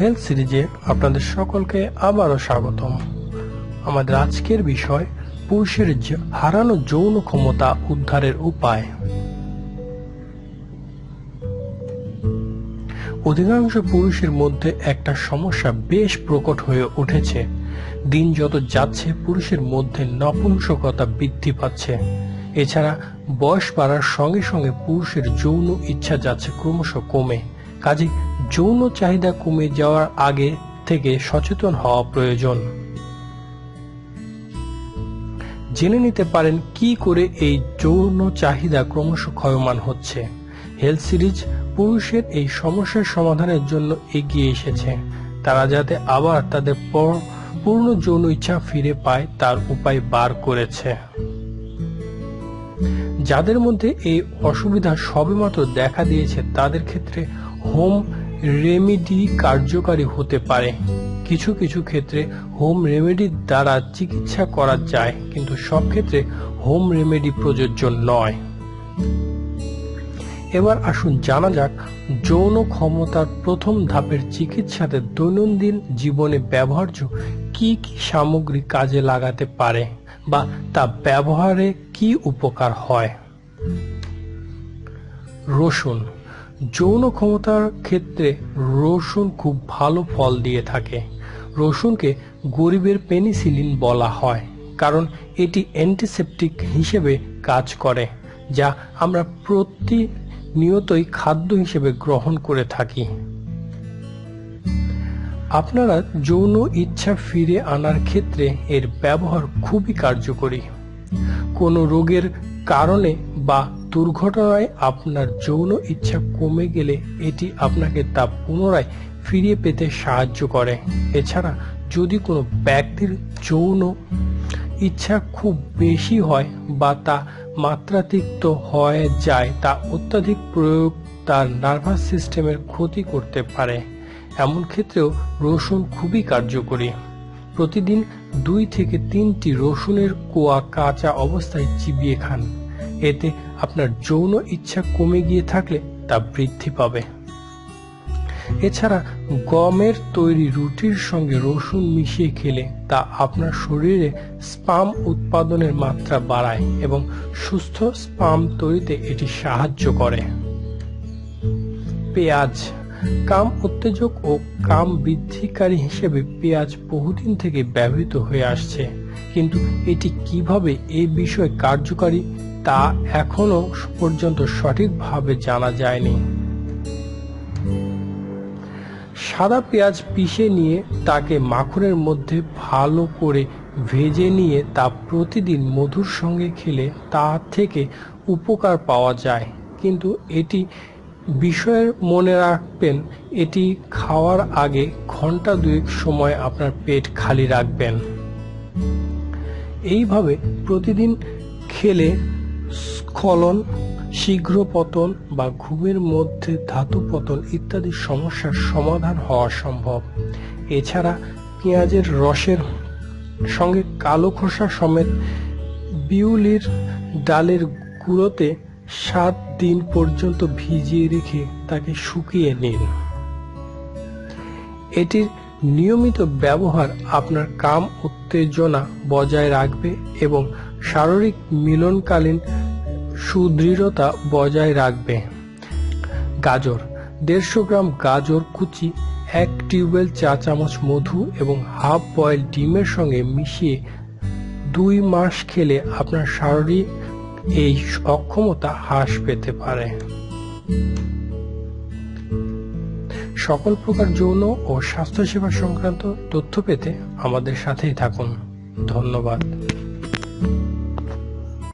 Health সিরিজে আপনাদের সকলকে আবারও স্বাগতম। আমাদের আজকের বিষয়, পুরুষের হারানো যৌন ক্ষমতা উদ্ধারের উপায়। অধিকাংশ পুরুষের মধ্যে একটা সমস্যা বেশ প্রকট হয়ে উঠেছে। দিন যত যাচ্ছে, পুরুষের মধ্যে নপুংসকতা বৃদ্ধি পাচ্ছে। এছাড়া বয়স বাড়ার সঙ্গে সঙ্গে পুরুষের যৌন ইচ্ছা যাচ্ছে ক্রমশ কমে। কাজে যৌন চাহিদা কমে যাওয়ার আগে থেকে সচেতন হওয়া প্রয়োজন। জেনে নিতে পারেন কি করে এই যৌন চাহিদা ক্রমশ ক্ষয়মান হচ্ছে। হেলথ সিরিজ পুরুষের এই সমস্যার সমাধানের জন্য এগিয়ে এসেছে। তারা যাতে আবার তাদের পর- পূর্ণ যৌন ইচ্ছা ফিরে পায়, তার উপায় বার করেছে। যাদের মধ্যে এই অসুবিধা সবেমাত্র দেখা দিয়েছে, তাদের ক্ষেত্রে হোম রেমেডি কার্যকারী হতে পারে। কিছু কিছু ক্ষেত্রে হোম রেমেডির দ্বারা চিকিৎসা করা যায়, কিন্তু সব ক্ষেত্রে হোম রেমেডি প্রযোজ্য নয়। এবার আসুন জানা যাক, যৌন ক্ষমতার প্রথম ধাপের চিকিৎসাতে দৈনন্দিন জীবনে ব্যবহার্য কি কি সামগ্রী কাজে লাগাতে পারে বা তা ব্যবহারে কি উপকার হয়? রসুন যৌন ক্ষমতার ক্ষেত্রে রসুন খুব ভালো ফল দিয়ে থাকে। রসুনকে গরিবের পেনিসিলিন বলা হয়, কারণ এটি অ্যান্টিসেপটিক হিসেবে কাজ করে, যা আমরা প্রতিনিয়তই খাদ্য হিসেবে গ্রহণ করে থাকি। আপনারা যৌন ইচ্ছা ফিরে আনার ক্ষেত্রে এর ব্যবহার খুবই কার্যকরী। কোনো রোগের কারণে বা দুর্ঘটনায় আপনার যৌন ইচ্ছা কমে গেলে এটি আপনাকে তা পুনরায় ফিরিয়ে পেতে সাহায্য করে। এছাড়া যদি কোনো ব্যক্তির যৌন ইচ্ছা খুব বেশি হয় বা তা মাত্রাতিরিক্ত হয়ে যায়, তা অত্যাধিক প্রয়োগ তার নার্ভাস সিস্টেমের ক্ষতি করতে পারে। এমন ক্ষেত্রেও রসুন খুবই কার্যকরী। প্রতিদিন দুই থেকে তিনটি রসুনের কোয়া কাঁচা অবস্থায় চিবিয়ে খান। এতে আপনার যৌন ইচ্ছা কমে গিয়ে থাকলে তা বৃদ্ধি পাবে। এছাড়া গমের তৈরি রুটির সঙ্গে রসুন মিশিয়ে খেলে তা আপনার শরীরে স্পাম উৎপাদনের মাত্রা বাড়ায় এবং সুস্থ স্পাম তৈরিতে এটি সাহায্য করে। পেঁয়াজ। কাম উত্তেজক ও কাম বৃদ্ধিকারী হিসেবে পেঁয়াজ বহুদিন থেকে ব্যবহৃত হয়ে আসছে। কিন্তু এটি কীভাবে এই বিষয়ে কার্যকারী তা এখনও পর্যন্ত সঠিকভাবে জানা যায়নি। সাদা পেঁয়াজ পিষে নিয়ে তাকে মাখনের মধ্যে ভালো করে ভেজে নিয়ে তা প্রতিদিন মধুর সঙ্গে খেলে তা থেকে উপকার পাওয়া যায়। কিন্তু এটি বিষয়ের মনে রাখবেন, এটি খাওয়ার আগে ঘণ্টা দুয়েক সময় আপনার পেট খালি রাখবেন। এইভাবে প্রতিদিন খেলে স্খলন, শীঘ্র পতন বা ঘুমের মধ্যে ধাতু পতন ইত্যাদি সমস্যার সমাধান হওয়া সম্ভব। এছাড়া পেঁয়াজের রসের সঙ্গে কালো খোসা সমেত বিউলির ডালের গুঁড়োতে সাত দিন পর্যন্ত ভিজিয়ে রেখে তাকে শুকিয়ে নিন। এটির নিয়মিত ব্যবহার আপনার কাম উত্তেজনা বজায় রাখবে এবং শারীরিক মিলনকালীন সুদৃঢ়তা বজায় রাখবে। গাজর, দেড়শো গ্রাম গাজর কুচি, এক টিউবওয়েল চা চামচ মধু এবং হাফ বয়েল ডিমের সঙ্গে মিশিয়ে দুই মাস খেলে আপনার শারীরিক এই অক্ষমতা হ্রাস পেতে পারে। সকল প্রকার যৌন ও স্বাস্থ্যসেবা সংক্রান্ত তথ্য পেতে আমাদের সাথেই থাকুন। ধন্যবাদ।